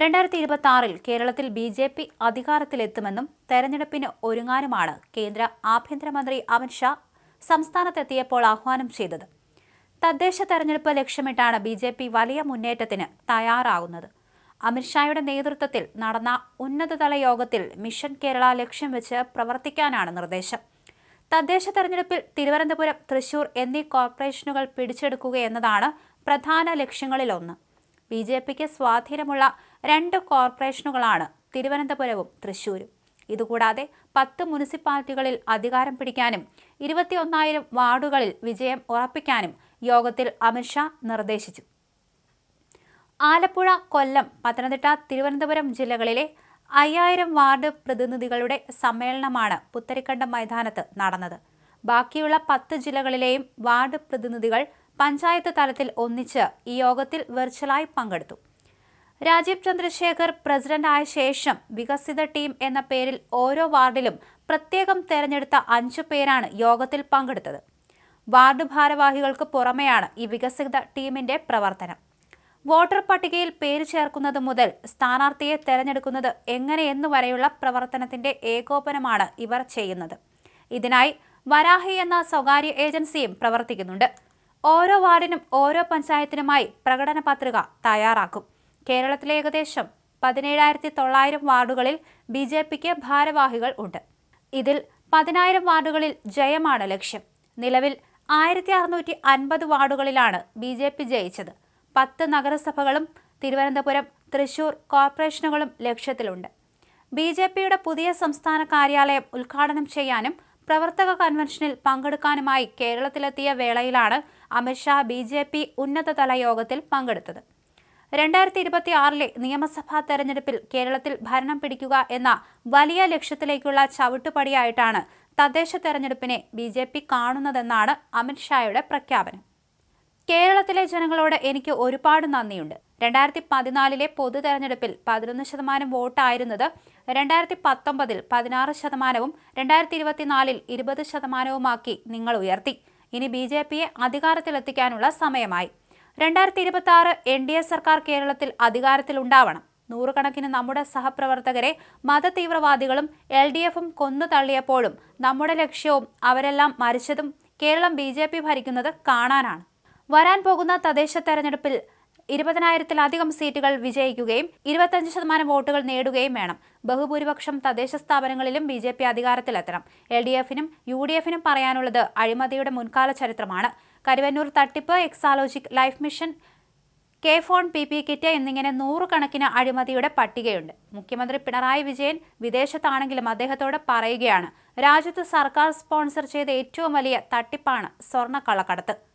രണ്ടായിരത്തി ഇരുപത്തി ആറിൽ കേരളത്തിൽ ബി ജെ പി അധികാരത്തിലെത്തുമെന്നും തെരഞ്ഞെടുപ്പിന് ഒരുങ്ങാനുമാണ് കേന്ദ്ര ആഭ്യന്തരമന്ത്രി അമിത്ഷാ സംസ്ഥാനത്തെത്തിയപ്പോൾ ആഹ്വാനം ചെയ്തത്. തദ്ദേശ തെരഞ്ഞെടുപ്പ് ലക്ഷ്യമിട്ടാണ് ബി ജെ പി വലിയ മുന്നേറ്റത്തിന് തയ്യാറാകുന്നത് അമിത്ഷായുടെ നേതൃത്വത്തിൽ നടന്ന ഉന്നതതല യോഗത്തിൽ മിഷൻ കേരള ലക്ഷ്യം വെച്ച് പ്രവർത്തിക്കാനാണ് നിർദ്ദേശം. തദ്ദേശ തെരഞ്ഞെടുപ്പിൽ തിരുവനന്തപുരം തൃശൂർ എന്നീ കോർപ്പറേഷനുകൾ പിടിച്ചെടുക്കുക എന്നതാണ് പ്രധാന ലക്ഷ്യങ്ങളിലൊന്ന്. ബി ജെ പിക്ക് സ്വാധീനമുള്ള രണ്ട് കോർപ്പറേഷനുകളാണ് തിരുവനന്തപുരവും തൃശൂരും ഇതുകൂടാതെ പത്ത് മുനിസിപ്പാലിറ്റികളിൽ അധികാരം പിടിക്കാനും ഇരുപത്തിയൊന്നായിരം വാർഡുകളിൽ വിജയം ഉറപ്പിക്കാനും യോഗത്തിൽ അമിത്ഷാ നിർദ്ദേശിച്ചു. ആലപ്പുഴ കൊല്ലം പത്തനംതിട്ട തിരുവനന്തപുരം ജില്ലകളിലെ അയ്യായിരം വാർഡ് പ്രതിനിധികളുടെ സമ്മേളനമാണ് പുത്തരിക്കണ്ടം മൈതാനത്ത് നടന്നത്. ബാക്കിയുള്ള പത്ത് ജില്ലകളിലെയും വാർഡ് പ്രതിനിധികൾ പഞ്ചായത്ത് തലത്തിൽ ഒന്നിച്ച് ഈ യോഗത്തിൽ വെർച്വലായി പങ്കെടുത്തു. രാജീവ് ചന്ദ്രശേഖർ പ്രസിഡന്റായ ശേഷം വികസിത ടീം എന്ന പേരിൽ ഓരോ വാർഡിലും പ്രത്യേകം തെരഞ്ഞെടുത്ത അഞ്ചു പേരാണ് യോഗത്തിൽ പങ്കെടുത്തത്. വാർഡ് ഭാരവാഹികൾക്ക് പുറമെയാണ് ഈ വികസിത ടീമിന്റെ പ്രവർത്തനം. വോട്ടർ പട്ടികയിൽ പേര് ചേർക്കുന്നത് മുതൽ സ്ഥാനാർത്ഥിയെ തെരഞ്ഞെടുക്കുന്നത് എങ്ങനെയെന്നു വരെയുള്ള പ്രവർത്തനത്തിന്റെ ഏകോപനമാണ് ഇവർ ചെയ്യുന്നത്. ഇതിനായി വരാഹി എന്ന സ്വകാര്യ ഏജൻസിയും പ്രവർത്തിക്കുന്നുണ്ട്. ഓരോ വാർഡിനും ഓരോ പഞ്ചായത്തിനുമായി പ്രകടന പത്രിക തയ്യാറാക്കും. കേരളത്തിലെ ഏകദേശം പതിനേഴായിരത്തി തൊള്ളായിരം വാർഡുകളിൽ ബി ജെ പിക്ക് ഭാരവാഹികൾ ഉണ്ട്. ഇതിൽ പതിനായിരം വാർഡുകളിൽ ജയമാണ് ലക്ഷ്യം. നിലവിൽ ആയിരത്തി അറുന്നൂറ്റി അൻപത് വാർഡുകളിലാണ് ബി ജെ പി ജയിച്ചത്. പത്ത് നഗരസഭകളും തിരുവനന്തപുരം തൃശൂർ കോർപ്പറേഷനുകളും ലക്ഷ്യത്തിലുണ്ട്. ബി ജെ പിയുടെ പുതിയ സംസ്ഥാന കാര്യാലയം ഉദ്ഘാടനം ചെയ്യാനും പ്രവർത്തക കൺവെൻഷനിൽ പങ്കെടുക്കാനുമായി കേരളത്തിലെത്തിയ വേളയിലാണ് അമിത്ഷാ ബി ജെ പി ഉന്നതതല യോഗത്തിൽ പങ്കെടുത്തത്. രണ്ടായിരത്തി ഇരുപത്തി ആറിലെ നിയമസഭാ തെരഞ്ഞെടുപ്പിൽ കേരളത്തിൽ ഭരണം പിടിക്കുക എന്ന വലിയ ലക്ഷ്യത്തിലേക്കുള്ള ചവിട്ടുപടിയായിട്ടാണ് തദ്ദേശ തെരഞ്ഞെടുപ്പിനെ ബി ജെ പി കാണുന്നതെന്നാണ് അമിത്ഷായുടെ പ്രഖ്യാപനം. കേരളത്തിലെ ജനങ്ങളോട് എനിക്ക് ഒരുപാട് നന്ദിയുണ്ട്. രണ്ടായിരത്തി പതിനാലിലെ പൊതു തെരഞ്ഞെടുപ്പിൽ പതിനൊന്ന് ശതമാനം വോട്ടായിരുന്നത് രണ്ടായിരത്തി പത്തൊമ്പതിൽ പതിനാറ് ശതമാനവും രണ്ടായിരത്തി ഇരുപത്തിനാലിൽ ഇരുപത് ശതമാനവുമാക്കി നിങ്ങൾ ഉയർത്തി. ഇനി ബി ജെ പിയെ അധികാരത്തിലെത്തിക്കാനുള്ള സമയമായി. രണ്ടായിരത്തി ഇരുപത്തി ആറ് എൻ ഡി എ സർക്കാർ കേരളത്തിൽ അധികാരത്തിലുണ്ടാവണം. നൂറുകണക്കിന് നമ്മുടെ സഹപ്രവർത്തകരെ മതതീവ്രവാദികളും എൽ ഡി എഫും കൊന്നു തള്ളിയപ്പോഴും നമ്മുടെ ലക്ഷ്യവും അവരെല്ലാം മരിച്ചതും കേരളം ബി ഭരിക്കുന്നത് കാണാനാണ്. വരാൻ പോകുന്ന തദ്ദേശ തെരഞ്ഞെടുപ്പിൽ ഇരുപതിനായിരത്തിലധികം സീറ്റുകൾ വിജയിക്കുകയും ഇരുപത്തഞ്ച് ശതമാനം വോട്ടുകൾ നേടുകയും വേണം. ബഹുഭൂരിപക്ഷം തദ്ദേശ സ്ഥാപനങ്ങളിലും ബി ജെ പി അധികാരത്തിലെത്തണം. എൽ ഡി എഫിനും യു ഡി എഫിനും പറയാനുള്ളത് അഴിമതിയുടെ മുൻകാല ചരിത്രമാണ്. കരുവന്നൂർ തട്ടിപ്പ് Exalogic life mission K phone P P kit എന്നിങ്ങനെ നൂറുകണക്കിന് അഴിമതിയുടെ പട്ടികയുണ്ട്. മുഖ്യമന്ത്രി പിണറായി വിജയൻ വിദേശത്താണെങ്കിലും അദ്ദേഹത്തോട് പറയുകയാണ് രാജ്യത്ത് സർക്കാർ സ്പോൺസർ ചെയ്ത ഏറ്റവും വലിയ തട്ടിപ്പാണ് സ്വർണക്കള്ളക്കടത്ത്